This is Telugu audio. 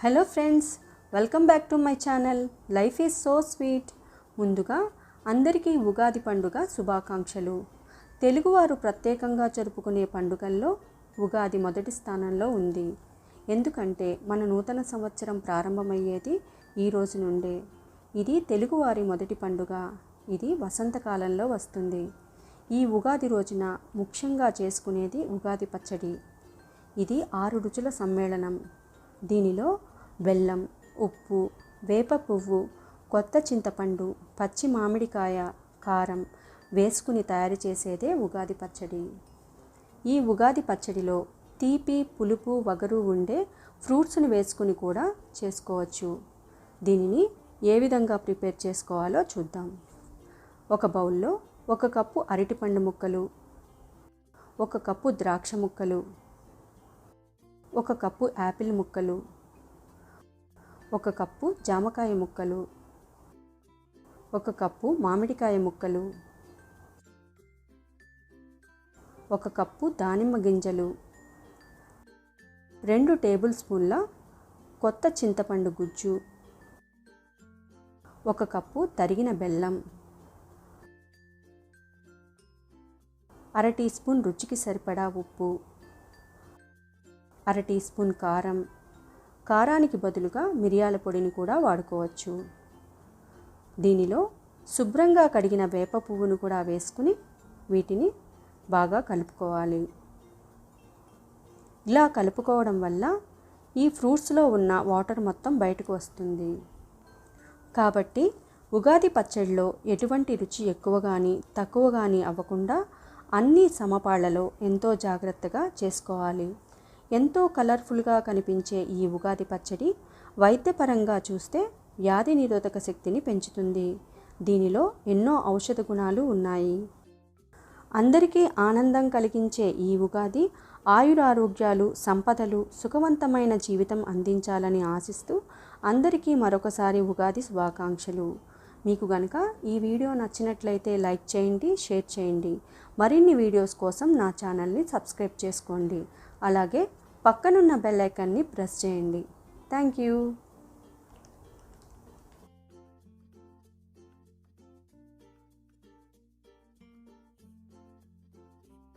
Hello friends welcome back to my channel. Life is so sweet. ముందుగా అందరికీ ఉగాది పండుగ శుభాకాంక్షలు. తెలుగువారు ప్రత్యేకంగా జరుపుకునే పండుగల్లో ఉగాది మొదటి స్థానంలో ఉంది. ఎందుకంటే మన నూతన సంవత్సరం ప్రారంభమయ్యేది ఈ రోజు నుండే. ఇది తెలుగువారి మొదటి పండుగ. ఇది వసంతకాలంలో వస్తుంది. ఈ ఉగాది రోజున ముఖ్యంగా చేసుకునేది ఉగాది పచ్చడి. ఇది ఆరు రుచుల సమ్మేళనం. దీనిలో బెల్లం ఉప్పు వేప పువ్వు కొత్త చింతపండు పచ్చి మామిడికాయ కారం వేసుకుని తయారు చేసేదే ఉగాది పచ్చడి. ఈ ఉగాది పచ్చడిలో తీపి పులుపు వగరు ఉండే ఫ్రూట్స్ని వేసుకుని కూడా చేసుకోవచ్చు. దీనిని ఏ విధంగా ప్రిపేర్ చేసుకోవాలో చూద్దాం. ఒక బౌల్లో ఒక కప్పు అరటిపండు ముక్కలు ఒక కప్పు ద్రాక్ష ముక్కలు ఒక కప్పు యాపిల్ ముక్కలు ఒక కప్పు జామకాయ ముక్కలు ఒక కప్పు మామిడికాయ ముక్కలు ఒక కప్పు దానిమ్మ గింజలు రెండు టేబుల్ స్పూన్ల కొత్త చింతపండు గుజ్జు ఒక కప్పు తరిగిన బెల్లం అర టీ స్పూన్ రుచికి సరిపడా ఉప్పు అర టీ స్పూన్ కారం. కారానికి బదులుగా మిరియాల పొడిని కూడా వాడుకోవచ్చు. దీనిలో శుభ్రంగా కడిగిన వేప పువ్వును కూడా వేసుకుని వీటిని బాగా కలుపుకోవాలి. ఇలా కలుపుకోవడం వల్ల ఈ ఫ్రూట్స్లో ఉన్న వాటర్ మొత్తం బయటకు వస్తుంది. కాబట్టి ఉగాది పచ్చడిలో ఎటువంటి రుచి ఎక్కువ కానీ తక్కువ కానీ అవ్వకుండా అన్ని సమపాళ్ళలో ఎంతో జాగ్రత్తగా చేసుకోవాలి. ఎంతో కలర్ఫుల్గా కనిపించే ఈ ఉగాది పచ్చడి వైద్యపరంగా చూస్తే వ్యాధి నిరోధక శక్తిని పెంచుతుంది. దీనిలో ఎన్నో ఔషధ గుణాలు ఉన్నాయి. అందరికీ ఆనందం కలిగించే ఈ ఉగాది ఆయురారోగ్యాలు సంపదలు సుఖవంతమైన జీవితం అందించాలని ఆశిస్తూ అందరికీ మరొకసారి ఉగాది శుభాకాంక్షలు. మీకు గనక ఈ వీడియో నచ్చినట్లయితే లైక్ చేయండి షేర్ చేయండి. మరిన్ని వీడియోస్ కోసం నా ఛానల్ని సబ్స్క్రైబ్ చేసుకోండి. అలాగే పక్కనున్న బెల్ ఐకాన్ని ప్రెస్ చేయండి. Thank you.